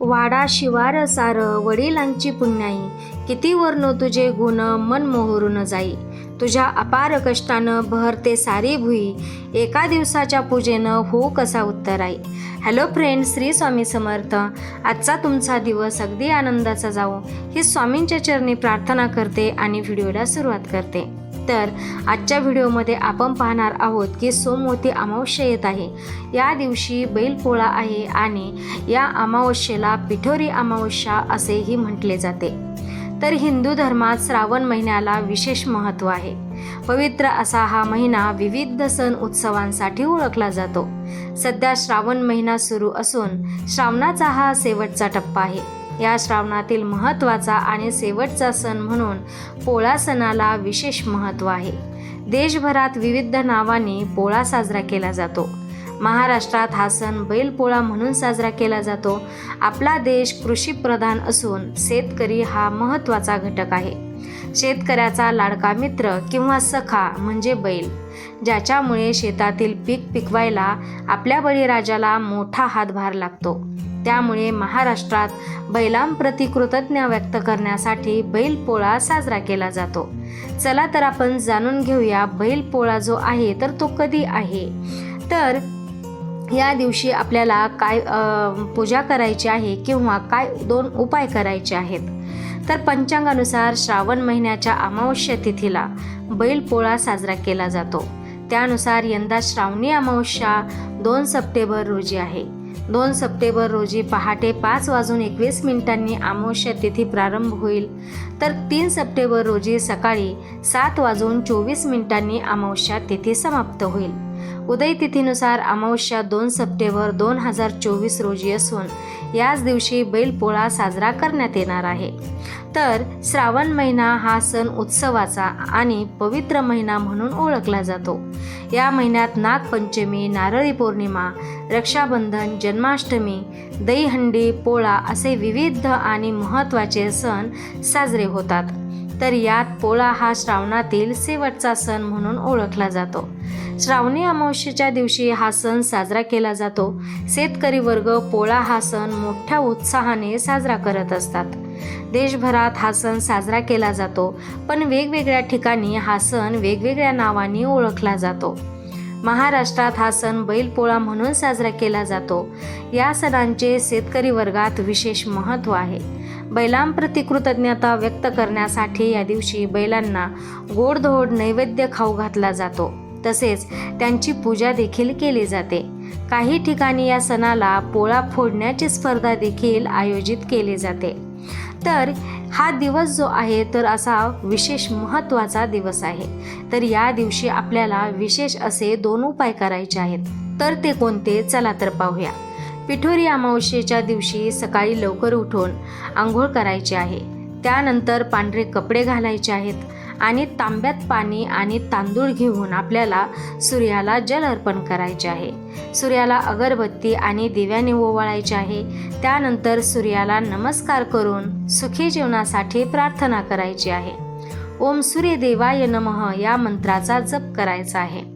वाडा शिवार सार वडिलांची पुण्याई. किती वर्ण तुझे गुण मन मोहरून जाई. तुझ्या अपार कष्टानं बहरते सारी भुई. एका दिवसाच्या पूजेनं हो कसा उत्तर आई हॅलो फ्रेंड श्री स्वामी समर्थ. आजचा तुमचा दिवस अगदी आनंदाचा जावो. ही स्वामींच्या चरणी प्रार्थना करते आणि व्हिडिओला सुरुवात करते. तर आजच्या व्हिडिओमध्ये आपण पाहणार आहोत की सोमवती अमावस्या येत आहे. या दिवशी बैलपोळा आहे आणि या अमावस्येला पिठोरी अमावस्या असेही म्हटले जाते. तर हिंदू धर्मात श्रावण महिन्याला विशेष महत्त्व आहे. पवित्र असा हा महिना विविध सण उत्सवांसाठी ओळखला जातो. सध्या श्रावण महिना सुरू असून श्रावणाचा हा शेवटचा टप्पा आहे. या श्रावणातील महत्त्वाचा आणि शेवटचा सण म्हणून पोळा सणाला विशेष महत्त्व आहे. देशभरात विविध नावाने पोळा साजरा केला जातो. महाराष्ट्रात हा सण बैलपोळा म्हणून साजरा केला जातो. आपला देश कृषीप्रधान असून शेतकरी हा महत्त्वाचा घटक आहे. शेतकऱ्याचा लाडका मित्र किंवा सखा म्हणजे बैल ज्याच्यामुळे शेतातील पीक पिकवायला आपल्या बळीराजाला मोठा हातभार लागतो. त्यामुळे महाराष्ट्रात बैलांप्रती कृतज्ञ व्यक्त करण्यासाठी बैलपोळा साजरा केला जातो. चला तर आपण जाणून घेऊया बैलपोळा जो आहे तर तो कधी आहे? तर या दिवशी आपल्याला काय पूजा करायची आहे किंवा काय दोन उपाय करायचे आहेत? तर पंचांगानुसार श्रावण महिन्याच्या अमावस्या तिथीला बैलपोळा साजरा केला जातो. त्यानुसार यंदा श्रावणी अमावस्या दोन सप्टेंबर रोजी आहे. दोन सप्टेंबर रोजी पहाटे पाच वाजून एकवीस मिनिटांनी अमावस्या तिथी प्रारंभ होईल. तर तीन सप्टेंबर रोजी सकाळी सात वाजून चोवीस मिनिटांनी अमावस्या तिथी समाप्त होईल. उदय तिथीनुसार अमावस्या दोन सप्टेंबर दोन हजार चोवीस रोजी असून याच दिवशी बैलपोळा साजरा करण्यात येणार आहे. तर श्रावण महिना हा सण उत्सवाचा आणि पवित्र महिना म्हणून ओळखला जातो. या महिन्यात नागपंचमी नारळी पौर्णिमा रक्षाबंधन जन्माष्टमी दहीहंडी पोळा असे विविध आणि महत्त्वाचे सण साजरे होतात. तर यात पोळा हा श्रावणातील शेवटचा सण म्हणून ओळखला जातो. श्रावणी अमावस्येच्या दिवशी हा सण साजरा केला जातो. शेतकरी वर्ग पोळा हा सण मोठ्या उत्साहाने साजरा करत असतात. देशभरात हा सण साजरा केला जातो पण वेगवेगळ्या ठिकाणी हा सण वेगवेगळ्या नावाने ओळखला जातो. महाराष्ट्रात हा सण बैलपोळा म्हणून साजरा केला जातो. या सणांचे शेतकरी वर्गात विशेष महत्त्व आहे. बैलांप्रती कृतज्ञता व्यक्त करण्यासाठी या दिवशी बैलांना गोडधोड नैवेद्य खाऊ घातला जातो. तसेच त्यांची पूजा देखील केली जाते. काही ठिकाणी या सणाला पोळा फोडण्याची स्पर्धा देखील आयोजित केली जाते. तर हा दिवस जो आहे तर असा विशेष महत्त्वाचा दिवस आहे. तर या दिवशी आपल्याला विशेष असे दोन उपाय करायचे आहेत. तर ते कोणते? चला तर पाहूया. पिठोरी अमावस्येच्या दिवशी सकाळी लवकर उठून आंघोळ करायची आहे. त्यानंतर पांढरे कपडे घालायचे आहेत आणि तांब्यात पाणी आणि तांदूळ घेऊन आपल्याला सूर्याला जल अर्पण करायचे आहे. सूर्याला अगरबत्ती आणि दिव्याने ओवाळायचे आहे. त्यानंतर सूर्याला नमस्कार करून सुखी जीवनासाठी प्रार्थना करायची आहे. ओम सूर्यदेवाय नमः या मंत्राचा जप करायचा आहे.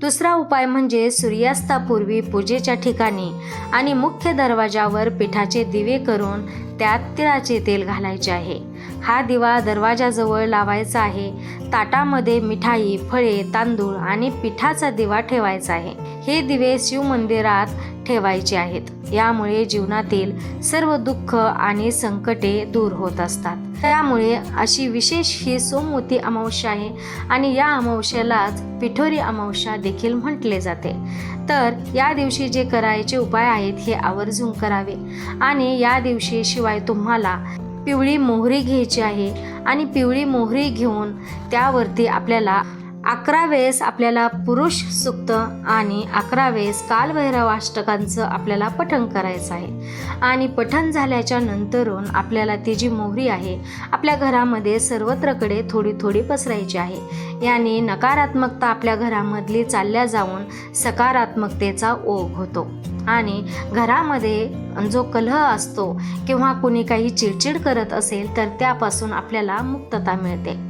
दुसरा उपाय म्हणजे सूर्यास्तापूर्वी पूजेच्या ठिकाणी आणि मुख्य दरवाजावर पिठाचे दिवे करून त्यात तिळाचे तेल घालायचे आहे. हा दिवा दरवाजाजवळ लावायचा आहे. ताटामध्ये मिठाई फळे तांदूळ आणि पिठाचा दिवा ठेवायचा आहे. हे दिवे शिवमंदिरात ठेवायचे आहेत. यामुळे जीवनातील सर्व दुःख आणि संकटे दूर होत असतात. त्यामुळे अशी विशेष ही सोमवती अमावस्या आहे आणि या अमावस्यालाच पिठोरी अमावस्या देखील म्हटले जाते. तर या दिवशी जे करायचे उपाय आहेत हे आवर्जून करावे आणि या दिवशी शिवाय तुम्हाला पिवळी मोहरी घ्यायची आहे आणि पिवळी मोहरी घेऊन त्यावरती आपल्याला अकरा वेळेस आपल्याला पुरुष सुक्त आणि अकरा वेळेस कालभैरवाष्टकांचं आपल्याला पठण करायचं आहे. आणि पठण झाल्याच्या नंतरून आपल्याला ती जी मोहरी आहे आपल्या घरामध्ये सर्वत्रकडे थोडी थोडी पसरायची आहे. याने नकारात्मकता आपल्या घरामधली चालल्या जाऊन सकारात्मकतेचा ओघ होतो. आणि घरामध्ये जो कलह असतो किंवा कुणी काही चिडचिड करत असेल तर त्यापासून आपल्याला मुक्तता मिळते.